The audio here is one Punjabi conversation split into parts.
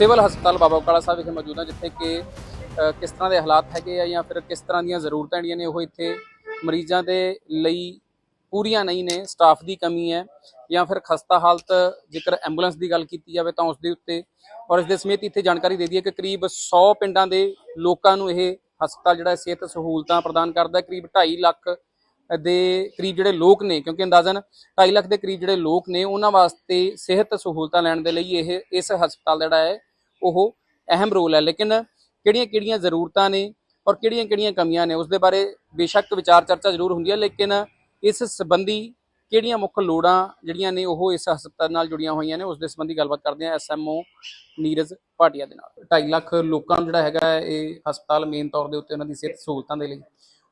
ਸਿਵਲ ਹਸਪਤਾਲ ਬਾਬਾ ਬਕਾਲਾ ਸਾਹਿਬ ਵਿਖੇ ਮੌਜੂਦ ਹਾਂ ਜਿੱਥੇ ਕਿ ਕਿਸ ਤਰ੍ਹਾਂ ਦੇ ਹਾਲਾਤ ਹੈਗੇ ਆ ਜਾਂ ਫਿਰ ਕਿਸ ਤਰ੍ਹਾਂ ਦੀਆਂ ਜ਼ਰੂਰਤਾਂ ਜਿਹੜੀਆਂ ਨੇ ਉਹ ਇੱਥੇ ਮਰੀਜ਼ਾਂ ਦੇ ਲਈ ਪੂਰੀਆਂ ਨਹੀਂ ਨੇ, ਸਟਾਫ ਦੀ ਕਮੀ ਹੈ ਜਾਂ ਫਿਰ ਖਸਤਾ ਹਾਲਤ, ਜੇਕਰ ਐਂਬੂਲੈਂਸ ਦੀ ਗੱਲ ਕੀਤੀ ਜਾਵੇ ਤਾਂ ਉਸ ਦੇ ਉੱਤੇ। ਔਰ ਇਸ ਦੇ ਸਮੇਤ ਇੱਥੇ ਜਾਣਕਾਰੀ ਦੇ ਦਈਏ ਕਿ ਕਰੀਬ 100 ਪਿੰਡਾਂ ਦੇ ਲੋਕਾਂ ਨੂੰ ਇਹ ਹਸਪਤਾਲ ਜਿਹੜਾ ਸਿਹਤ ਸਹੂਲਤਾਂ ਪ੍ਰਦਾਨ ਕਰਦਾ ਕਰੀਬ 2.5 ਲੱਖ ਦੇ ਕਰੀਬ ਜਿਹੜੇ ਲੋਕ ਨੇ, ਕਿਉਂਕਿ ਅੰਦਾਜ਼ਨ 2.5 ਲੱਖ ਦੇ ਕਰੀਬ ਜਿਹੜੇ ਲੋਕ ਨੇ, ਉਹਨਾਂ ਵਾਸਤੇ ਸਿਹਤ ਸਹੂਲਤਾਂ ਲੈਣ ਦੇ ਲਈ ਇਹ, ਇਸ ਹਸਪਤਾਲ ਦਾ ਜਿਹੜਾ ਹੈ ਉਹ ਅਹਿਮ ਰੋਲ ਹੈ ਲੇਕਿਨ ਕਿਹੜੀਆਂ-ਕਿਹੜੀਆਂ ਜ਼ਰੂਰਤਾਂ ਨੇ ਔਰ ਕਿਹੜੀਆਂ-ਕਿਹੜੀਆਂ ਕਮੀਆਂ ਨੇ ਉਸ ਦੇ ਬਾਰੇ ਬੇਸ਼ੱਕ ਵਿਚਾਰ ਚਰਚਾ ਜ਼ਰੂਰ ਹੁੰਦੀ ਹੈ ਲੇਕਿਨ ਇਸ ਸੰਬੰਧੀ ਕਿਹੜੀਆਂ ਮੁੱਖ ਲੋੜਾਂ ਜਿਹੜੀਆਂ ਨੇ ਉਹ ਇਸ ਹਸਪਤਾਲ ਨਾਲ ਜੁੜੀਆਂ ਹੋਈਆਂ ਨੇ ਉਸ ਦੇ ਸੰਬੰਧੀ ਗੱਲਬਾਤ ਕਰਦੇ ਹਾਂ ਐਸਐਮਓ ਨੀਰਜ ਭਾਟੀਆ ਦੇ ਨਾਲ। 2.5 ਲੱਖ ਲੋਕਾਂ ਨੂੰ ਜਿਹੜਾ ਹੈਗਾ ਹੈ, ਇਹ ਹਸਪਤਾਲ ਮੇਨ ਤੌਰ ਦੇ ਉੱਤੇ ਉਹਨਾਂ ਦੀ ਸਿਹਤ ਸਹੂਲਤਾਂ ਦੇ ਲਈ।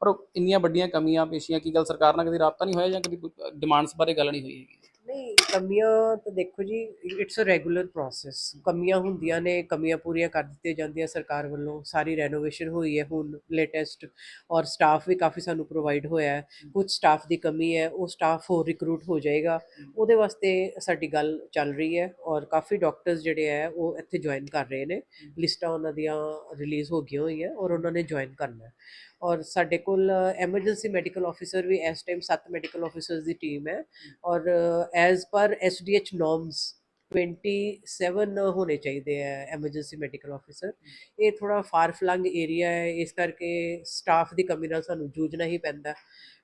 ਪਰ ਇੰਨੀਆਂ ਵੱਡੀਆਂ ਕਮੀਆਂ ਪੇਸ਼ੀਆਂ ਕੀ ਗੱਲ ਸਰਕਾਰ ਨਾਲ ਕਦੀ ਰਾਬਤਾ ਨਹੀਂ ਹੋਇਆ ਜਾਂ ਕਦੀ ਡਿਮਾਂਡਸ ਬਾਰੇ ਗੱਲ ਨਹੀਂ ਹੋਈ ਹੈਗੀ? ਨਹੀਂ ਕਮੀਆਂ ਤਾਂ ਦੇਖੋ ਜੀ ਇਟਸ ਅ ਰੈਗੂਲਰ ਪ੍ਰੋਸੈਸ ਕਮੀਆਂ ਹੁੰਦੀਆਂ ਨੇ ਕਮੀਆਂ ਪੂਰੀਆਂ ਕਰ ਦਿੱਤੀਆਂ ਜਾਂਦੀਆਂ ਸਰਕਾਰ ਵੱਲੋਂ। ਸਾਰੀ ਰੈਨੋਵੇਸ਼ਨ ਹੋਈ ਹੈ ਹੁਣ ਲੇਟੈਸਟ ਔਰ ਸਟਾਫ ਵੀ ਕਾਫੀ ਸਾਨੂੰ ਪ੍ਰੋਵਾਈਡ ਹੋਇਆ ਹੈ। ਕੁਝ ਸਟਾਫ ਦੀ ਕਮੀ ਹੈ ਉਹ ਸਟਾਫ ਹੋਰ ਰਿਕਰੂਟ ਹੋ ਜਾਏਗਾ। ਉਹਦੇ ਵਾਸਤੇ ਸਾਡੀ ਗੱਲ ਚੱਲ ਰਹੀ ਹੈ ਔਰ ਕਾਫੀ ਡਾਕਟਰਸ ਜਿਹੜੇ ਹੈ ਉਹ ਇੱਥੇ ਜੁਆਇਨ ਕਰ ਰਹੇ ਨੇ। ਲਿਸਟਾਂ ਉਹਨਾਂ ਦੀਆਂ ਰਿਲੀਜ਼ ਹੋ ਗਈਆਂ ਹੋਈਆਂ ਔਰ ਉਹਨਾਂ ਨੇ ਜੁਆਇਨ ਕਰਨਾ ਹੈ। ਔਰ ਸਾਡੇ ਕੋਲ ਐਮਰਜੈਂਸੀ ਮੈਡੀਕਲ ਆਫੀਸਰ ਵੀ ਇਸ ਟਾਈਮ 7 ਮੈਡੀਕਲ ਆਫੀਸਰਸ ਦੀ ਟੀਮ ਹੈ ਔਰ ਐਜ਼ ਪਰ ਐਸਡੀਐਚ ਨੋਰਮਸ 27 ਹੋਣੇ ਚਾਹੀਦੇ ਹੈ ਐਮਰਜੈਂਸੀ ਮੈਡੀਕਲ ਆਫੀਸਰ ਇਹ ਥੋੜਾ ਫਾਰ ਫਲੰਗ ਏਰੀਆ ਹੈ, ਇਸ ਕਰਕੇ ਸਟਾਫ ਦੀ ਕਮੀ ਨਾਲ ਸਾਨੂੰ ਜੂਝਣਾ ਹੀ ਪੈਂਦਾ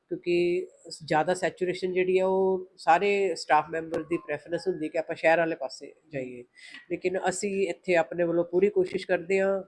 ਕਿਉਂਕਿ ਜ਼ਿਆਦਾ ਸੈਚੂਰੇਸ਼ਨ ਜਿਹੜੀ ਆ ਉਹ ਸਾਰੇ ਸਟਾਫ ਮੈਂਬਰ ਦੀ ਪ੍ਰੈਫਰੈਂਸ ਹੁੰਦੀ ਕਿ ਆਪਾਂ ਸ਼ਹਿਰ ਵਾਲੇ ਪਾਸੇ ਜਾਈਏ। ਲੇਕਿਨ ਅਸੀਂ ਇੱਥੇ ਆਪਣੇ ਵੱਲੋਂ ਪੂਰੀ ਕੋਸ਼ਿਸ਼ ਕਰਦੇ ਹਾਂ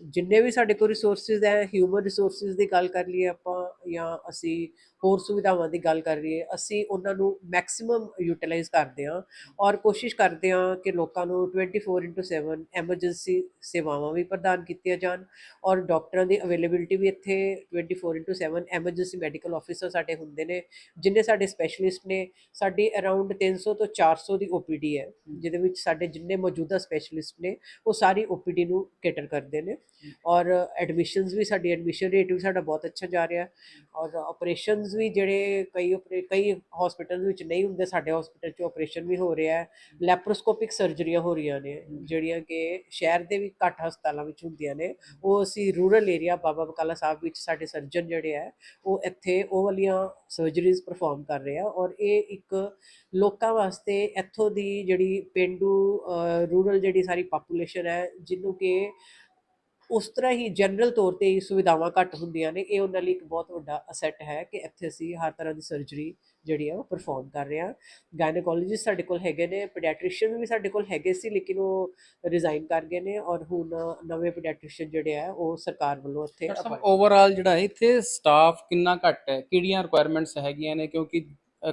ਜਿੰਨੇ ਵੀ ਸਾਡੇ ਕੋਲ ਰਿਸੋਰਸਿਸ ਹੈ ਹਿਊਮਨ ਰਿਸੋਰਸਿਸ ਦੀ ਗੱਲ ਕਰ ਲਈਏ ਆਪਾਂ ਜਾਂ ਅਸੀਂ ਹੋਰ ਸੁਵਿਧਾਵਾਂ ਦੀ ਗੱਲ ਕਰ ਲਈਏ, ਅਸੀਂ ਉਹਨਾਂ ਨੂੰ ਮੈਕਸਿਮਮ ਯੂਟਿਲਾਈਜ਼ ਕਰਦੇ ਹਾਂ ਔਰ ਕੋਸ਼ਿਸ਼ ਕਰਦੇ ਹਾਂ ਕਿ ਲੋਕਾਂ ਨੂੰ 24/7 ਐਮਰਜੈਂਸੀ ਸੇਵਾਵਾਂ ਵੀ ਪ੍ਰਦਾਨ ਕੀਤੀਆਂ ਜਾਣ ਔਰ ਡਾਕਟਰਾਂ ਦੀ ਅਵੇਲੇਬਿਲਟੀ ਵੀ ਇੱਥੇ 24/7 ਐਮਰਜੈਂਸੀ ਮੈਡੀਕਲ ਆਫੀਸਰ ਸਾਡੇ ਹੁੰਦੇ ਨੇ, ਜਿੰਨੇ ਸਾਡੇ ਸਪੈਸ਼ਲਿਸਟ ਨੇ, ਸਾਡੀ ਅਰਾਊਂਡ 300 ਤੋਂ 400 ਦੀ ਓਪੀਡੀ ਹੈ, ਜਿਹਦੇ ਵਿੱਚ ਸਾਡੇ ਜਿੰਨੇ ਮੌਜੂਦਾ ਸਪੈਸ਼ਲਿਸਟ ਨੇ, ਉਹ ਸਾਰੀ ਓਪੀਡੀ ਨੂੰ ਕੇਟਰ ਕਰਦੇ ਨੇ ਔਰ ਐਡਮਿਸ਼ਨਸ ਵੀ ਸਾਡੀ ਐਡਮਿਸ਼ਨ ਰੇਟ ਵੀ ਸਾਡਾ ਬਹੁਤ ਅੱਛਾ ਜਾ ਰਿਹਾ। ਔਰ ਆਪਰੇਸ਼ਨਸ ਵੀ ਜਿਹੜੇ ਕਈ oper- ਕਈ ਹਸਪੀਟਲਸ ਵਿੱਚ ਨਹੀਂ ਹੁੰਦੇ, ਸਾਡੇ ਹਸਪੀਟਲ 'ਚ ਆਪਰੇਸ਼ਨ ਵੀ ਹੋ ਰਿਹਾ ਹੈ। ਲੈਪਰੋਸਕੋਪਿਕ ਸਰਜਰੀਆਂ ਹੋ ਰਹੀਆਂ ਨੇ, ਜਿਹੜੀਆਂ ਕਿ ਸ਼ਹਿਰ ਦੇ ਵੀ ਘੱਟ ਹਸਪਤਾਲਾਂ ਵਿੱਚ ਹੁੰਦੀਆਂ ਨੇ। ਉਹ ਅਸੀਂ ਰੂਰਲ ਏਰੀਆ ਬਾਬਾ ਬਕਾਲਾ ਸਾਹਿਬ ਵਿੱਚ ਸਾਡੇ ਸਰਜਨ ਜਿਹੜੇ ਹੈ, ਉਹ ਇੱਥੇ ਉਹ ਵਾਲੀਆਂ ਸਰਜਰੀਜ਼ ਪਰਫਾਰਮ ਕਰ ਰਹੇ ਆ। ਔਰ ਇਹ ਇੱਕ ਲੋਕਾਂ ਵਾਸਤੇ ਇੱਥੋਂ ਦੀ ਜਿਹੜੀ ਪਿੰਡੂ ਰੂਰਲ ਜਿਹੜੀ ਸਾਰੀ ਪਾਪੂਲੇਸ਼ਨ ਹੈ, ਜਿਹਨੂੰ ਕਿ ਉਸ ਤਰ੍ਹਾਂ ਹੀ ਜਨਰਲ ਤੌਰ ਤੇ ਸੁਵਿਧਾਵਾਂ ਘੱਟ ਹੁੰਦੀਆਂ ਨੇ ਇਹ ਉਹਨਾਂ ਲਈ ਇੱਕ ਬਹੁਤ ਵੱਡਾ ਅਸੈਟ ਹੈ ਕਿ ਇੱਥੇ ਅਸੀਂ ਹਰ ਤਰ੍ਹਾਂ ਦੀ ਸਰਜਰੀ ਜਿਹੜੀ ਆ ਉਹ ਪਰਫਾਰਮ ਕਰ ਰਹੇ ਹਾਂ। ਗਾਇਨੋਕੋਲੋਜਿਸਟ ਸਾਡੇ ਕੋਲ ਹੈਗੇ ਨੇ ਪੀਡੀਆਟ੍ਰੀਸ਼ੀਅਨ ਵੀ ਸਾਡੇ ਕੋਲ ਹੈਗੇ ਸੀ ਲੇਕਿਨ ਉਹ ਰਿਜ਼ਾਈਨ ਕਰ ਗਏ ਨੇ ਔਰ ਹੁਣ ਨਵੇਂ ਪੀਡੀਆਟ੍ਰੀਸ਼ੀਅਨ ਜਿਹੜੇ ਆ ਉਹ ਸਰਕਾਰ ਵੱਲੋਂ ਇੱਥੇ ਓਵਰਆਲ ਜਿਹੜਾ ਹੈ ਇੱਥੇ ਸਟਾਫ ਕਿੰਨਾ ਘੱਟ ਹੈ? ਕਿਹੜੀਆਂ ਰਿਕੁਆਇਰਮੈਂਟਸ ਹੈਗੀਆਂ ਨੇ? ਕਿਉਂਕਿ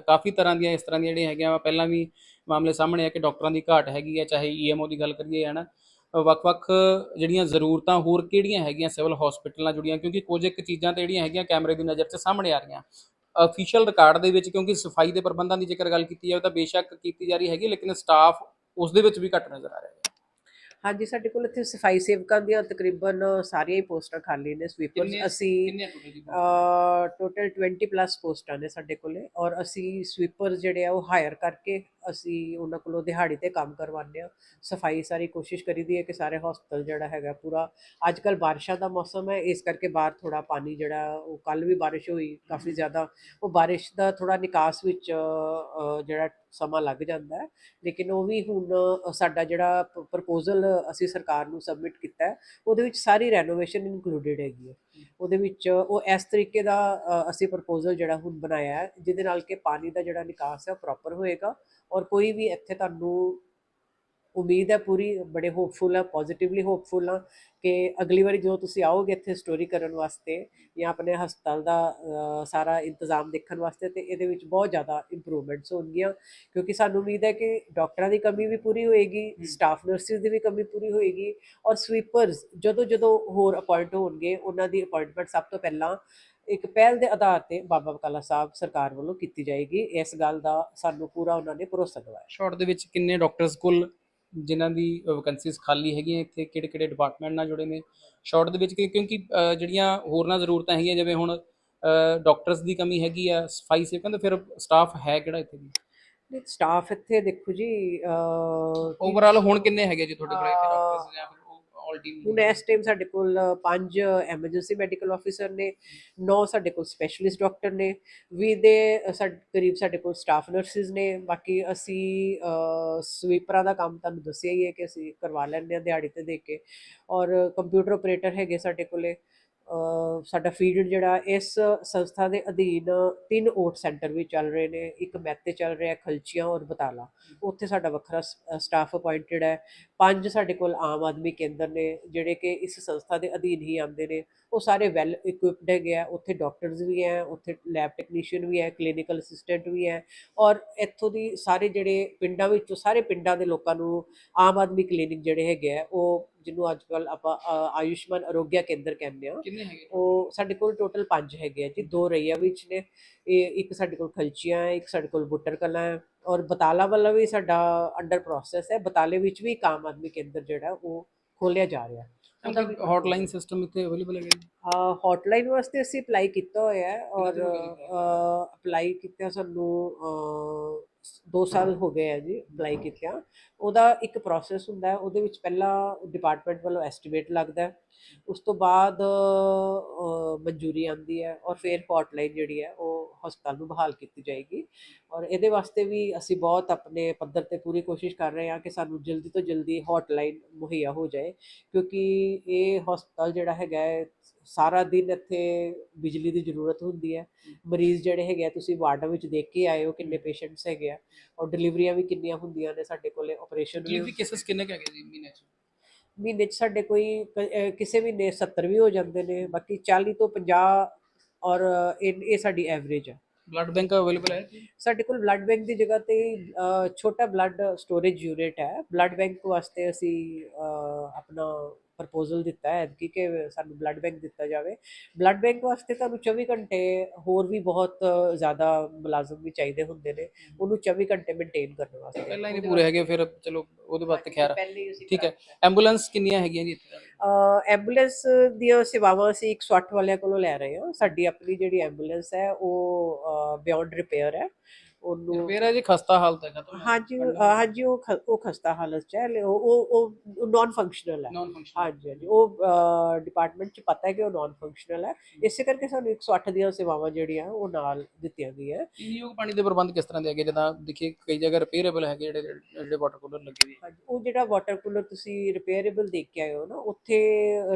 ਕਾਫੀ ਤਰ੍ਹਾਂ ਦੀਆਂ ਇਸ ਤਰ੍ਹਾਂ ਦੀਆਂ ਜਿਹੜੀਆਂ ਹੈਗੀਆਂ ਪਹਿਲਾਂ ਵੀ ਮਾਮਲੇ ਸਾਹਮਣੇ ਆ ਕਿ ਡਾਕਟਰਾਂ ਦੀ ਘਾਟ ਹੈਗੀ ਹੈ ਚਾਹੇ ਈਐਮਓ ਦੀ ਗੱਲ ਕਰੀਏ ਹੈ ਨਾ ਵੱਖ-ਵੱਖ ਜਿਹੜੀਆਂ ਜ਼ਰੂਰਤਾਂ ਹੋਰ ਕਿਹੜੀਆਂ ਹੈਗੀਆਂ ਸਿਵਲ ਹਸਪੀਟਲ ਨਾਲ ਜੁੜੀਆਂ? ਕਿਉਂਕਿ ਕੁਝ ਇੱਕ ਚੀਜ਼ਾਂ ਤੇ ਜਿਹੜੀਆਂ ਹੈਗੀਆਂ ਕੈਮਰੇ ਦੀ ਨਜ਼ਰ 'ਚ ਸਾਹਮਣੇ ਆ ਰਹੀਆਂ। ਅਫੀਸ਼ੀਅਲ ਰਿਕਾਰਡ ਦੇ ਵਿੱਚ ਕਿਉਂਕਿ ਸਫ਼ਾਈ ਦੇ ਪ੍ਰਬੰਧਾਂ ਦੀ ਜੇਕਰ ਗੱਲ ਕੀਤੀ ਜਾਵੇ ਤਾਂ ਬੇਸ਼ੱਕ ਕੀਤੀ ਜਾ ਰਹੀ ਹੈਗੀ ਲੇਕਿਨ ਸਟਾਫ ਉਸ ਦੇ ਵਿੱਚ ਵੀ ਘੱਟ ਨਜ਼ਰ ਆ ਰਿਹਾ ਹੈ। ਹਾਂਜੀ ਸਾਡੇ ਕੋਲ ਇੱਥੇ ਸਫ਼ਾਈ ਸੇਵਕਾਂ ਦੀਆਂ ਤਕਰੀਬਨ ਸਾਰੀਆਂ ਹੀ ਪੋਸਟਾਂ ਖਾਲੀ ਨੇ ਸਵੀਪਰਸ ਅਸੀਂ? ਟੋਟਲ 20 ਪਲੱਸ ਪੋਸਟਾਂ? ਨੇ ਸਾਡੇ ਕੋਲੇ ਔਰ ਅਸੀਂ ਸਵੀਪਰਸ ਜਿਹੜੇ ਆ ਉਹ ਹਾਇਰ ਕਰਕੇ ਅਸੀਂ ਉਹਨਾਂ ਕੋਲੋਂ ਦਿਹਾੜੀ ਤੇ ਕੰਮ ਕਰਵਾਉਂਦੇ ਆ ਸਫ਼ਾਈ ਸਾਰੀ ਕੋਸ਼ਿਸ਼ ਕਰੀਦੀ ਹੈ ਕਿ ਸਾਰੇ ਹਸਪਤਾਲ ਜਿਹੜਾ ਹੈਗਾ ਪੂਰਾ ਅੱਜ ਕੱਲ ਬਾਰਿਸ਼ਾਂ ਦਾ ਮੌਸਮ ਹੈ ਇਸ ਕਰਕੇ ਬਾਹਰ ਥੋੜਾ ਪਾਣੀ ਜਿਹੜਾ ਉਹ ਕੱਲ ਵੀ ਬਾਰਿਸ਼ ਹੋਈ ਕਾਫੀ ਜ਼ਿਆਦਾ ਉਹ ਬਾਰਿਸ਼ ਦਾ ਥੋੜਾ ਨਿਕਾਸ ਵਿੱਚ ਜਿਹੜਾ ਸਮਾਂ ਲੱਗ ਜਾਂਦਾ ਹੈ। ਲੇਕਿਨ ਉਹ ਵੀ ਹੁਣ ਸਾਡਾ ਜਿਹੜਾ ਪ੍ਰਪੋਜ਼ਲ ਅਸੀਂ ਸਰਕਾਰ ਨੂੰ ਸਬਮਿਟ ਕੀਤਾ ਹੈ ਉਹਦੇ ਵਿੱਚ ਸਾਰੀ ਰੈਨੋਵੇਸ਼ਨ ਇਨਕਲੂਡਡ ਹੈਗੀ ਹੈ। ਉਹਦੇ ਵਿੱਚ ਉਹ ਇਸ ਤਰੀਕੇ ਦਾ ਅਸੀਂ ਪ੍ਰਪੋਜ਼ਲ ਜਿਹੜਾ ਹੁਣ ਬਣਾਇਆ ਹੈ ਜਿਹਦੇ ਨਾਲ ਕਿ ਪਾਣੀ ਦਾ ਜਿਹੜਾ ਨਿਕਾਸ ਹੈ ਉਹ ਪ੍ਰੋਪਰ ਹੋਏਗਾ ਔਰ ਕੋਈ ਵੀ ਇੱਥੇ ਤੁਹਾਨੂੰ ਉਮੀਦ ਹੈ ਪੂਰੀ ਬੜੇ ਹੋਪਫੁਲ ਹੈ ਪੋਜ਼ਿਟਿਵਲੀ ਹੋਪਫੁਲ ਹਾਂ ਕਿ ਅਗਲੀ ਵਾਰੀ ਜਦੋਂ ਤੁਸੀਂ ਆਓਗੇ ਇੱਥੇ ਸਟੋਰੀ ਕਰਨ ਵਾਸਤੇ ਜਾਂ ਆਪਣੇ ਹਸਪਤਾਲ ਦਾ ਸਾਰਾ ਇੰਤਜ਼ਾਮ ਦੇਖਣ ਵਾਸਤੇ ਤੇ ਇਹਦੇ ਵਿੱਚ ਬਹੁਤ ਜ਼ਿਆਦਾ ਇੰਪਰੂਵਮੈਂਟਸ ਹੋਣਗੀਆਂ ਕਿਉਂਕਿ ਸਾਨੂੰ ਉਮੀਦ ਹੈ ਕਿ ਡਾਕਟਰਾਂ ਦੀ ਕਮੀ ਵੀ ਪੂਰੀ ਹੋਏਗੀ ਸਟਾਫ ਨਰਸਿਸ ਦੀ ਵੀ ਕਮੀ ਪੂਰੀ ਹੋਏਗੀ ਔਰ ਸਵੀਪਰਸ ਜਦੋਂ ਜਦੋਂ ਹੋਰ ਅਪਾਇੰਟ ਹੋਣਗੇ ਉਹਨਾਂ ਦੀ ਅਪਾਇੰਟਮੈਂਟ ਸਭ ਤੋਂ ਪਹਿਲਾਂ ਇੱਕ ਪਹਿਲ ਦੇ ਆਧਾਰ ਤੇ ਬਾਬਾ ਬਕਾਲਾ ਸਾਹਿਬ ਸਰਕਾਰ ਵੱਲੋਂ ਕੀਤੀ ਜਾਏਗੀ। ਇਸ ਗੱਲ ਦਾ ਸਾਨੂੰ ਪੂਰਾ ਉਹਨਾਂ ਨੇ ਭਰੋਸਾ ਦਿਵਾਇਆ। ਸ਼ਾਰਟ ਦੇ ਵਿੱਚ ਕਿੰਨੇ ਡਾਕਟਰਸ ਕੋਲ ਜਿਨ੍ਹਾਂ ਦੀ ਵੈਕੈਂਸੀਜ਼ ਖਾਲੀ ਹੈਗੀਆਂ ਇੱਥੇ ਕਿਹੜੇ ਕਿਹੜੇ ਡਿਪਾਰਟਮੈਂਟ ਨਾਲ ਜੁੜੇ ਨੇ? ਸ਼ਾਰਟ ਦੇ ਵਿੱਚ ਕਿਉਂਕਿ ਜਿਹੜੀਆਂ ਹੋਰਨਾਂ ਜ਼ਰੂਰਤਾਂ ਹੈਗੀਆਂ ਜਿਵੇਂ ਹੁਣ ਡਾਕਟਰਸ ਦੀ ਕਮੀ ਹੈਗੀ ਆ ਸਫ਼ਾਈ ਸੇਵਕਾਂ ਤੇ ਫਿਰ ਸਟਾਫ ਹੈ ਕਿਹੜਾ ਇੱਥੇ ਦੀ ਸਟਾਫ ਇੱਥੇ ਦੇਖੋ ਜੀ ਓਵਰਆਲ ਹੁਣ ਕਿੰਨੇ ਹੈਗੇ ਜੀ ਤੁਹਾਡੇ ਕੋਲ ਇੱਥੇ ਡਾਕਟਰਸ ਜਾਂ ਫਿਰ ਆਲ ਟੀਮ ਹੁਣ ਇਸ ਟਾਈਮ ਸਾਡੇ ਕੋਲ ਪੰਜ ਐਮਰਜੈਂਸੀ ਮੈਡੀਕਲ ਆਫੀਸਰ ਨੇ ਨੌ ਸਾਡੇ ਕੋਲ ਸਪੈਸ਼ਲਿਸਟ ਡਾਕਟਰ ਨੇ ਵੀ ਦੇ ਕਰੀਬ ਸਾਡੇ ਕੋਲ ਸਟਾਫ ਨਰਸਿਸ ਨੇ। ਬਾਕੀ ਅਸੀਂ ਸਵੀਪਰਾਂ ਦਾ ਕੰਮ ਤੁਹਾਨੂੰ ਦੱਸਿਆ ਹੀ ਹੈ ਕਿ ਅਸੀਂ ਕਰਵਾ ਲੈਂਦੇ ਹਾਂ ਦਿਹਾੜੀ ਤੇ ਦੇ ਕੇ। ਔਰ ਕੰਪਿਊਟਰ ਆਪਰੇਟਰ ਹੈਗੇ ਸਾਡੇ ਕੋਲੇ। ਸਾਡਾ ਫੀਲਡ ਜਿਹੜਾ ਇਸ ਸੰਸਥਾ ਦੇ ਅਧੀਨ ਤਿੰਨ ਓਟ ਸੈਂਟਰ ਵੀ ਚੱਲ ਰਹੇ ਨੇ, ਇੱਕ ਮੈਤੇ ਚੱਲ ਰਿਹਾ, ਖਲਚੀਆਂ ਔਰ ਬਤਾਲਾ। ਉੱਥੇ ਸਾਡਾ ਵੱਖਰਾ ਸਟਾਫ ਅਪਾਇੰਟਡ ਹੈ। ਪੰਜ ਸਾਡੇ ਕੋਲ ਆਮ ਆਦਮੀ ਕੇਂਦਰ ਨੇ, ਜਿਹੜੇ ਕਿ ਇਸ ਸੰਸਥਾ ਦੇ ਅਧੀਨ ਹੀ ਆਉਂਦੇ ਨੇ। ਉਹ ਸਾਰੇ ਵੈਲ ਇਕਵਿਪਡ ਹੈਗੇ ਆ। ਉੱਥੇ ਡਾਕਟਰਸ ਵੀ ਹੈ, ਉੱਥੇ ਲੈਬ ਟੈਕਨੀਸ਼ੀਅਨ ਵੀ ਹੈ ਕਲੀਨਿਕਲ ਅਸਿਸਟੈਂਟ ਵੀ ਹੈ ਔਰ ਇੱਥੋਂ ਦੀ ਸਾਰੇ ਜਿਹੜੇ ਪਿੰਡਾਂ ਵਿੱਚੋਂ, ਸਾਰੇ ਪਿੰਡਾਂ ਦੇ ਲੋਕਾਂ ਨੂੰ ਆਮ ਆਦਮੀ ਕਲੀਨਿਕ ਜਿਹੜੇ ਹੈਗੇ ਆ, ਉਹ ਜਿਹਨੂੰ ਅੱਜ ਕੱਲ ਆਪਾਂ ਆਯੁਸ਼ਮਾਨ ਅਰੋਗਿਆ ਕੇਂਦਰ ਕਹਿੰਦੇ ਆ ਕਿੰਨੇ ਹੈਗੇ? ਉਹ ਸਾਡੇ ਕੋਲ ਟੋਟਲ ਪੰਜ ਹੈਗੇ ਆ ਜੀ। ਦੋ ਰਈਆ ਵਿੱਚ ਨੇ। ਇਹ ਇੱਕ ਸਾਡੇ ਕੋਲ ਖਲਚੀਆਂ ਹੈ ਇੱਕ ਸਾਡੇ ਕੋਲ ਬੁੱਟਰ ਕਲਾਂ ਹੈ ਔਰ ਬਤਾਲਾ ਵਾਲਾ ਵੀ ਸਾਡਾ ਅੰਡਰ ਪ੍ਰੋਸੈਸ ਹੈ। ਬਤਾਲੇ ਵਿੱਚ ਵੀ ਇੱਕ ਆਮ ਆਦਮੀ ਕੇਂਦਰ ਜਿਹੜਾ ਉਹ ਖੋਲਿਆ ਜਾ ਰਿਹਾ। ਵੀ ਹੌਟਲਾਈਨ ਸਿਸਟਮ ਇੱਥੇ ਅਵੇਲੇਬਲ ਹੈਗੇ ਜੀ? ਹੌਟਲਾਈਨ ਵਾਸਤੇ ਅਸੀਂ ਅਪਲਾਈ ਕੀਤਾ ਹੋਇਆ ਹੈ ਔਰ ਹੋ? ਅਪਲਾਈ ਕੀਤਾ ਸਾਨੂੰ 2 ਸਾਲ ਹੋ। ਗਏ ਆ ਜੀ ਅਪਲਾਈ ਕੀਤਿਆਂ। ਉਹਦਾ ਇੱਕ ਪ੍ਰੋਸੈਸ ਹੁੰਦਾ ਹੈ ਉਹਦੇ ਵਿੱਚ ਪਹਿਲਾਂ ਡਿਪਾਰਟਮੈਂਟ ਵੱਲੋਂ ਐਸਟੀਮੇਟ ਲੱਗਦਾ ਹੈ। ਉਸ ਤੋਂ ਬਾਅਦ ਮਨਜ਼ੂਰੀ ਆਉਂਦੀ ਹੈ ਔਰ ਫਿਰ ਹੌਟਲਾਈਨ ਜਿਹੜੀ ਹੈ ਉਹ ਹਸਪਤਾਲ ਨੂੰ ਬਹਾਲ ਕੀਤੀ ਜਾਏਗੀ। ਔਰ ਇਹਦੇ ਵਾਸਤੇ ਵੀ ਅਸੀਂ ਬਹੁਤ ਆਪਣੇ ਪੱਧਰ ਤੇ ਪੂਰੀ ਕੋਸ਼ਿਸ਼ ਕਰ ਰਹੇ ਹਾਂ ਕਿ ਸਾਨੂੰ ਜਲਦੀ ਤੋਂ ਜਲਦੀ ਹੌਟਲਾਈਨ ਮੁਹੱਈਆ ਹੋ ਜਾਏ ਕਿਉਂਕਿ ਇਹ ਹਸਪਤਾਲ ਜਿਹੜਾ ਹੈਗਾ ਹੈ ਸਾਰਾ ਦਿਨ ਇੱਥੇ ਬਿਜਲੀ ਦੀ ਜ਼ਰੂਰਤ ਹੁੰਦੀ ਹੈ। ਮਰੀਜ਼ ਜਿਹੜੇ ਹੈਗੇ ਆ ਤੁਸੀਂ ਵਾਰਡਾਂ ਵਿੱਚ ਦੇਖ ਕੇ ਆਏ ਹੋ ਕਿੰਨੇ ਪੇਸ਼ੈਂਟਸ ਹੈਗੇ ਆ ਔਰ ਡਿਲੀਵਰੀਆਂ ਵੀ ਕਿੰਨੀਆਂ ਹੁੰਦੀਆਂ ਨੇ ਸਾਡੇ ਕੋਲੇ ਆਪਰੇਸ਼ਨ ਵੀ ਡਿਲੀਵਰੀ ਕੇਸਸ ਕਿੰਨੇ ਕੁ ਹੈਗੇ ਜੀ ਮਹੀਨੇ ਚ? ਮਹੀਨੇ 'ਚ ਸਾਡੇ ਕੋਈ ਕਿਸੇ ਮਹੀਨੇ 70 ਵੀ ਹੋ ਜਾਂਦੇ ਨੇ ਬਾਕੀ 40 ਤੋਂ 50 ਔਰ ਇਹ ਸਾਡੀ ਐਵਰੇਜ ਹੈ ਬਲੱਡ ਬੈਂਕ ਅਵੇਲੇਬਲ ਹੈ? ਸਾਡੇ ਕੋਲ ਬਲੱਡ ਬੈਂਕ ਦੀ ਜਗ੍ਹਾ ਤੇ ਛੋਟਾ ਬਲੱਡ ਸਟੋਰੇਜ ਯੂਨਿਟ ਹੈ। ਬਲੱਡ ਬੈਂਕ ਵਾਸਤੇ ਅਸੀਂ ਆਪਣਾ ਪ੍ਰਪੋਜ਼ਲ ਦਿੱਤਾ ਹੈ ਕਿ ਕਿ ਸਾਨੂੰ ਬਲੱਡ ਬੈਂਕ ਦਿੱਤਾ ਜਾਵੇ। ਬਲੱਡ ਬੈਂਕ ਵਾਸਤੇ ਤੁਹਾਨੂੰ 24 ਘੰਟੇ ਹੋਰ ਵੀ ਬਹੁਤ ਜ਼ਿਆਦਾ ਮੁਲਾਜ਼ਮ ਵੀ ਚਾਹੀਦੇ ਹੁੰਦੇ ਨੇ। ਉਹਨੂੰ 24 ਘੰਟੇ ਮੇਨਟੇਨ ਕਰਨ ਵਾਸਤੇ। ਪਹਿਲਾਂ ਹੀ ਪੂਰੇ ਹੈਗੇ ਫਿਰ ਚਲੋ ਉਹਦੇ ਖੈਰ। ਹੀ ਅਸੀਂ ਠੀਕ ਹੈ। ਐਂਬੂਲੈਂਸ ਕਿੰਨੀਆਂ ਹੈਗੀਆਂ ਜੀ ਐਂਬੂਲੈਂਸ ਦੀਆਂ ਸੇਵਾਵਾਂ ਅਸੀਂ 108 ਵਾਲਿਆਂ ਕੋਲੋਂ ਲੈ ਰਹੇ ਹਾਂ। ਸਾਡੀ ਆਪਣੀ ਜਿਹੜੀ ਐਂਬੂਲੈਂਸ ਹੈ ਉਹ ਬਿਯੋਂਡ ਰਿਪੇਅਰ ਹੈ। ਉਹਨੂੰ ਹੈ ਜੀ ਖਸਤਾ ਹਾਲਤ ਹੈ ਖਤਮ ਹਾਂਜੀ ਹਾਂਜੀ ਉਹ ਖ- ਉਹ ਖਸਤਾ ਹਾਲਤ ਚ ਹੈ ਲੇ- ਉਹ ਉਹ ਉਹ ਨਾਨ ਫੰਕਸ਼ਨਲ ਹੈ। ਨਾਨ ਹਾਂਜੀ ਹਾਂਜੀ ਉਹ ਡਿਪਾਰਟਮੈਂਟ ਚ ਪਤਾ ਹੈ ਕਿ ਉਹ ਨਾਨ ਫੰਕਸ਼ਨਲ ਹੈ। ਇਸੇ ਕਰਕੇ ਸਾਨੂੰ 108 ਦੀਆਂ ਸੇਵਾਵਾਂ ਜਿਹੜੀਆਂ ਉਹ ਨਾਲ ਦਿੱਤੀਆਂ ਗਈਆਂ। ਪੀਯੂ ਪਾਣੀ ਦੇ ਪ੍ਰਬੰਧ ਕਿਸ ਤਰ੍ਹਾਂ ਦੇ ਹੈਗੇ? ਜਿੱਦਾਂ ਦੇਖੀਏ ਕਈ ਜਗ੍ਹਾ ਰਿਪੇਅਰੇਬਲ ਹੈਗੇ ਜਿਹੜੇ ਜਿਹੜੇ ਵਾਟਰ ਕੂਲਰ ਲੱਗੇ ਹੋਏ। ਹਾਂਜੀ ਉਹ ਜਿਹੜਾ ਵਾਟਰ ਕੂਲਰ ਤੁਸੀਂ ਰਿਪੇਅਰੇਬਲ ਦੇਖ ਕੇ ਆਏ ਹੋ ਨਾ ਉੱਥੇ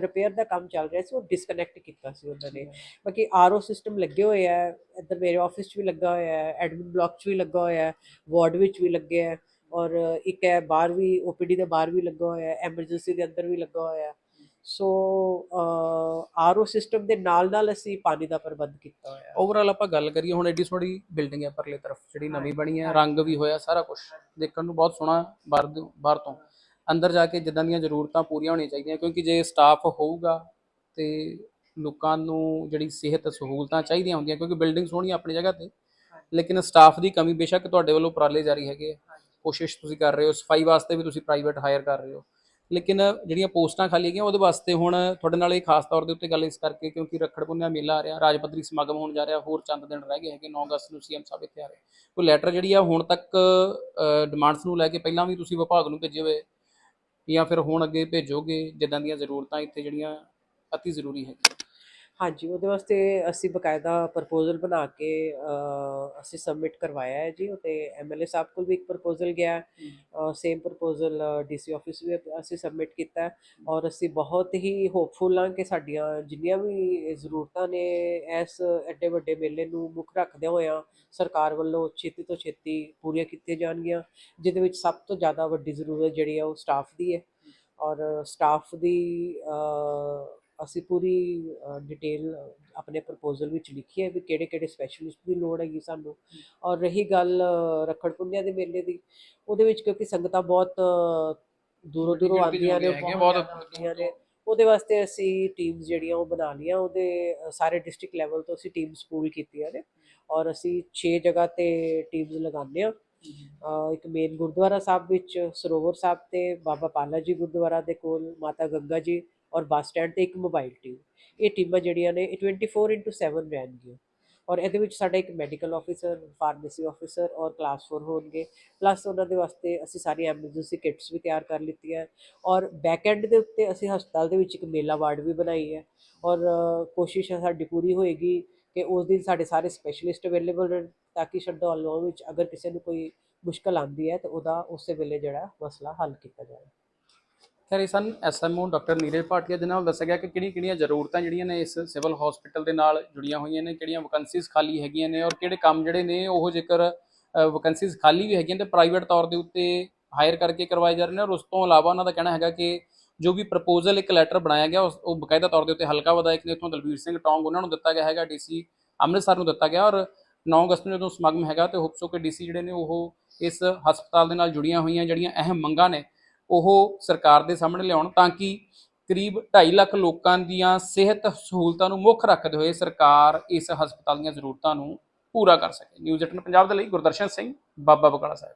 ਰਿਪੇਅਰ ਦਾ ਕੰਮ ਚੱਲ ਰਿਹਾ ਸੀ ਉਹ ਡਿਸਕਨੈਕਟ ਕੀਤਾ ਸੀ ਉਹਨਾਂ ਨੇ। ਬਾਕੀ ਆਰਓ ਸਿਸਟਮ ਲੱਗੇ ਹੋਏ ਆ ਇੱਧਰ ਮੇਰੇ ਆਫਿਸ 'ਚ ਵੀ ਲੱਗਾ ਹੋਇਆ ਹੈ ਐਡਮਿਨ ਬਲਾਕ 'ਚ ਵੀ ਲੱਗਾ ਹੋਇਆ ਹੈ ਵਾਰਡ ਵਿੱਚ ਵੀ ਲੱਗੇ ਹੈ ਔਰ ਇੱਕ ਹੈ ਬਾਹਰ ਵੀ ਓਪੀਡੀ ਦੇ ਬਾਹਰ ਵੀ ਲੱਗਾ ਹੋਇਆ ਹੈ ਐਮਰਜੈਂਸੀ ਦੇ ਅੰਦਰ ਵੀ ਲੱਗਾ ਹੋਇਆ ਹੈ। ਸੋ ਆਰਓ ਸਿਸਟਮ ਦੇ ਨਾਲ ਨਾਲ ਅਸੀਂ ਪਾਣੀ ਦਾ ਪ੍ਰਬੰਧ ਕੀਤਾ ਹੋਇਆ ਹੈ। ਓਵਰਆਲ ਆਪਾਂ ਗੱਲ ਕਰੀਏ ਹੁਣ ਐਡੀ ਸੋਹਣੀ ਬਿਲਡਿੰਗ ਹੈ ਪਰਲੇ ਤਰਫ ਜਿਹੜੀ ਨਵੀਂ ਬਣੀ ਹੈ। ਰੰਗ ਵੀ ਹੋਇਆ ਸਾਰਾ ਕੁਝ ਦੇਖਣ ਨੂੰ ਬਹੁਤ ਸੋਹਣਾ ਬਾਹਰ ਬਾਹਰ ਤੋਂ। ਅੰਦਰ ਜਾ ਕੇ ਜਿੱਦਾਂ ਦੀਆਂ ਜ਼ਰੂਰਤਾਂ ਪੂਰੀਆਂ ਹੋਣੀਆਂ ਚਾਹੀਦੀਆਂ ਕਿਉਂਕਿ ਜੇ ਸਟਾਫ ਹੋਊਗਾ ਤੇ ਲੋਕਾਂ ਨੂੰ ਜਿਹੜੀ ਸਿਹਤ ਸਹੂਲਤਾਂ ਚਾਹੀਦੀਆਂ ਹੁੰਦੀਆਂ ਕਿਉਂਕਿ ਬਿਲਡਿੰਗ ਸੋਹਣੀ ਆਪਣੀ ਜਗ੍ਹਾ ਤੇ ਲੇਕਿਨ ਸਟਾਫ ਦੀ ਕਮੀ ਬੇਸ਼ੱਕ ਤੁਹਾਡੇ ਵੱਲੋਂ ਉਪਰਾਲੇ ਜਾਰੀ ਹੈਗੇ ਆ। ਕੋਸ਼ਿਸ਼ ਤੁਸੀਂ ਕਰ ਰਹੇ ਹੋ ਸਫ਼ਾਈ ਵਾਸਤੇ ਵੀ ਤੁਸੀਂ ਪ੍ਰਾਈਵੇਟ ਹਾਇਰ ਕਰ ਰਹੇ ਹੋ। ਲੇਕਿਨ ਜਿਹੜੀਆਂ ਪੋਸਟਾਂ ਖਾਲੀ ਹੈਗੀਆਂ ਉਹਦੇ ਵਾਸਤੇ ਹੁਣ ਤੁਹਾਡੇ ਨਾਲ ਇਹ ਖਾਸ ਤੌਰ ਦੇ ਉੱਤੇ ਗੱਲ ਇਸ ਕਰਕੇ ਕਿਉਂਕਿ ਰੱਖੜ ਪੁੰਨਿਆ ਮੇਲਾ ਆ ਰਿਹਾ ਰਾਜ ਪੱਧਰੀ ਸਮਾਗਮ ਹੋਣ ਜਾ ਰਿਹਾ ਹੋਰ ਚੰਦ ਦਿਨ ਰਹਿ ਗਏ ਹੈਗੇ 9 ਅਗਸਤ ਨੂੰ ਸੀਐਮ ਸਾਹਿਬ ਇੱਥੇ ਆ ਰਹੇ। ਕੋਈ ਲੈਟਰ ਜਿਹੜੀ ਆ ਹੁਣ ਤੱਕ ਡਿਮਾਂਡਸ ਨੂੰ ਲੈ ਕੇ ਪਹਿਲਾਂ ਵੀ ਤੁਸੀਂ ਵਿਭਾਗ ਨੂੰ ਭੇਜੇ ਹੋਏ ਜਾਂ ਫਿਰ ਹੁਣ ਅੱਗੇ ਭੇਜੋਗੇ ਜਿੱਦਾਂ ਦੀਆਂ ਜ਼ਰੂਰਤਾਂ ਇੱਥੇ ਜਿਹੜੀਆਂ ਅਤੀ ਜ਼ਰੂਰੀ ਹੈਗੀਆਂ। ਹਾਂਜੀ ਉਹਦੇ ਵਾਸਤੇ ਅਸੀਂ ਬਕਾਇਦਾ ਪ੍ਰਪੋਜ਼ਲ ਬਣਾ ਕੇ ਅਸੀਂ ਸਬਮਿਟ ਕਰਵਾਇਆ ਹੈ ਜੀ ਤੇ ਐਮਐਲਏ ਸਾਹਿਬ ਕੋਲ ਵੀ ਇੱਕ ਪ੍ਰਪੋਜ਼ਲ ਗਿਆ ਸੇਮ ਪ੍ਰਪੋਜ਼ਲ ਡੀਸੀ ਆਫਿਸ ਵੀ ਅਸੀਂ ਸਬਮਿਟ ਕੀਤਾ ਔਰ ਅਸੀਂ ਬਹੁਤ ਹੀ ਹੋਪਫੁਲ ਹਾਂ ਕਿ ਸਾਡੀਆਂ ਜਿੰਨੀਆਂ ਵੀ ਜ਼ਰੂਰਤਾਂ ਨੇ ਇਸ ਐਡੇ ਵੱਡੇ ਮੇਲੇ ਨੂੰ ਮੁੱਖ ਰੱਖਦਿਆਂ ਹੋਇਆਂ ਸਰਕਾਰ ਵੱਲੋਂ ਛੇਤੀ ਤੋਂ ਛੇਤੀ ਪੂਰੀਆਂ ਕੀਤੀਆਂ ਜਾਣਗੀਆਂ ਜਿਹਦੇ ਵਿੱਚ ਸਭ ਤੋਂ ਜ਼ਿਆਦਾ ਵੱਡੀ ਜ਼ਰੂਰਤ ਜਿਹੜੀ ਹੈ ਉਹ ਸਟਾਫ ਦੀ ਹੈ। ਔਰ ਸਟਾਫ ਦੀ ਅਸੀਂ ਪੂਰੀ ਡਿਟੇਲ ਆਪਣੇ ਪ੍ਰਪੋਜ਼ਲ ਵਿੱਚ ਲਿਖੀ ਹੈ ਵੀ ਕਿਹੜੇ ਕਿਹੜੇ ਸਪੈਸ਼ਲਿਸਟ ਦੀ ਲੋੜ ਹੈਗੀ ਸਾਨੂੰ। ਔਰ ਰਹੀ ਗੱਲ ਰੱਖੜ ਪੁੰਨਿਆ ਦੇ ਮੇਲੇ ਦੀ ਉਹਦੇ ਵਿੱਚ ਕਿਉਂਕਿ ਸੰਗਤਾਂ ਬਹੁਤ ਦੂਰੋਂ ਦੂਰੋਂ ਆਉਂਦੀਆਂ ਨੇ ਬਹੁਤ ਆਉਂਦੀਆਂ ਨੇ। ਉਹਦੇ ਵਾਸਤੇ ਅਸੀਂ ਟੀਮਸ ਜਿਹੜੀਆਂ ਉਹ ਬਣਾ ਲਈਆਂ ਉਹਦੇ ਸਾਰੇ ਡਿਸਟ੍ਰਿਕਟ ਲੈਵਲ ਤੋਂ ਅਸੀਂ ਟੀਮਸ ਪੂਲ ਕੀਤੀਆਂ ਨੇ। ਔਰ ਅਸੀਂ 6 ਜਗ੍ਹਾ ਤੇ ਟੀਮਸ ਲਗਾਉਂਦੇ ਹਾਂ। ਇੱਕ ਮੇਨ ਗੁਰਦੁਆਰਾ ਸਾਹਿਬ ਵਿੱਚ ਸਰੋਵਰ ਸਾਹਿਬ ਤੇ ਬਾਬਾ ਪਾਲਾ ਜੀ ਗੁਰਦੁਆਰਾ ਦੇ ਕੋਲ ਮਾਤਾ ਗੰਗਾ ਜੀ ਔਰ ਬੱਸ ਸਟੈਂਡ ਤੇ ਇੱਕ ਮੋਬਾਈਲ ਟੀਮ ਇਹ ਟੀਮਾਂ ਜਿਹੜੀਆਂ ਨੇ, ਇਹ 24/7 ਰਹਿਣਗੀਆਂ। ਔਰ ਇਹਦੇ ਵਿੱਚ ਸਾਡਾ ਇੱਕ ਮੈਡੀਕਲ ਆਫੀਸਰ ਫਾਰਮੇਸੀ ਆਫੀਸਰ ਔਰ ਕਲਾਸ 4 ਹੋਣਗੇ। ਪਲੱਸ ਉਹਨਾਂ ਦੇ ਵਾਸਤੇ ਅਸੀਂ ਸਾਰੀ ਐਮਰਜੈਂਸੀ ਕਿਟਸ ਵੀ ਤਿਆਰ ਕਰ ਲਿੱਤੀਆਂ। ਔਰ ਬੈਕ ਐਂਡ ਦੇ ਉੱਤੇ ਅਸੀਂ ਹਸਪਤਾਲ ਦੇ ਵਿੱਚ ਇੱਕ ਮੇਲਾ ਵਾਰਡ ਵੀ ਬਣਾਈ ਹੈ। ਔਰ ਕੋਸ਼ਿਸ਼ ਹੈ ਸਾਡੀ ਪੂਰੀ ਹੋਏਗੀ ਕਿ ਉਸ ਦਿਨ ਸਾਡੇ ਸਾਰੇ ਸਪੈਸ਼ਲਿਸਟ ਅਵੇਲੇਬਲ ਰਹਿਣ, ਤਾਂ ਕਿ ਸ਼ਰਧਾਲੂਆਂ ਵਿੱਚ ਅਗਰ ਕਿਸੇ ਨੂੰ ਕੋਈ ਮੁਸ਼ਕਲ ਆਉਂਦੀ ਹੈ ਤਾਂ ਉਹਦਾ ਉਸੇ ਵੇਲੇ ਜਿਹੜਾ ਮਸਲਾ ਹੱਲ ਕੀਤਾ ਜਾਵੇ। ਖੈਰ ਇਹ ਸਨ ਐਸਐਮਓ ਡਾਕਟਰ ਨੀਰਜ ਭਾਟੀਆ ਦੇ ਨਾਲ ਦੱਸਿਆ ਗਿਆ ਕਿ ਕਿਹੜੀਆਂ ਕਿਹੜੀਆਂ ਜ਼ਰੂਰਤਾਂ ਜਿਹੜੀਆਂ ਨੇ ਇਸ ਸਿਵਲ ਹਸਪੀਟਲ ਦੇ ਨਾਲ ਜੁੜੀਆਂ ਹੋਈਆਂ ਨੇ, ਕਿਹੜੀਆਂ ਵੈਕੈਂਸੀਜ਼ ਖਾਲੀ ਹੈਗੀਆਂ ਨੇ ਔਰ ਕਿਹੜੇ ਕੰਮ ਜਿਹੜੇ ਨੇ ਉਹ ਜੇਕਰ ਵੈਕੈਂਸੀਜ਼ ਖਾਲੀ ਵੀ ਹੈਗੀਆਂ ਤੇ ਪ੍ਰਾਈਵੇਟ ਤੌਰ ਦੇ ਉੱਤੇ ਹਾਇਰ ਕਰਕੇ ਕਰਵਾਏ ਜਾ ਰਹੇ ਨੇ ਔਰ ਉਸ ਤੋਂ ਇਲਾਵਾ ਉਹਨਾਂ ਦਾ ਕਹਿਣਾ ਹੈਗਾ ਕਿ ਜੋ ਵੀ ਪ੍ਰਪੋਜ਼ਲ ਇੱਕ ਲੈਟਰ ਬਣਾਇਆ ਗਿਆ, ਉਸ, ਉਹ ਬਕਾਇਦਾ ਤੌਰ ਦੇ ਉੱਤੇ ਹਲਕਾ ਵਿਧਾਇਕ ਨੇ ਇੱਥੋਂ ਦਲਵੀਰ ਸਿੰਘ ਟੌਂਗ ਉਹਨਾਂ ਨੂੰ ਦਿੱਤਾ ਗਿਆ ਹੈਗਾ ਡੀਸੀ ਅੰਮ੍ਰਿਤਸਰ ਨੂੰ ਦਿੱਤਾ ਗਿਆ ਔਰ 9 ਅਗਸਤ ਨੂੰ ਜਦੋਂ ਸਮਾਗਮ ਹੈਗਾ ਤੇ ਹੋਪਸੋ ਕਿ ਡੀਸੀ ਜਿਹੜੇ ਨੇ ਉਹ ਇਸ ਹਸਪਤਾਲ ਦੇ ਨਾਲ ਜੁੜੀਆਂ ਹੋਈਆਂ ਜਿਹੜੀਆਂ ਅਹਿਮ ਮੰਗਾਂ ਨੇ ਉਹ ਸਰਕਾਰ ਦੇ ਸਾਹਮਣੇ ਲਿਆਉਣ ਤਾਂ ਕਿ ਕਰੀਬ 2.5 ਲੱਖ ਲੋਕਾਂ ਦੀਆਂ ਸਿਹਤ ਸਹੂਲਤਾਂ ਨੂੰ ਮੁੱਖ ਰੱਖਦੇ ਹੋਏ ਸਰਕਾਰ ਇਸ ਹਸਪਤਾਲ ਦੀਆਂ ਜ਼ਰੂਰਤਾਂ ਨੂੰ ਪੂਰਾ ਕਰ ਸਕੇ। ਨਿਊਜ਼ 18 ਪੰਜਾਬ ਦੇ ਲਈ ਗੁਰਦਰਸ਼ਨ ਸਿੰਘ, ਬਾਬਾ ਬਕਾਲਾ ਸਾਹਿਬ।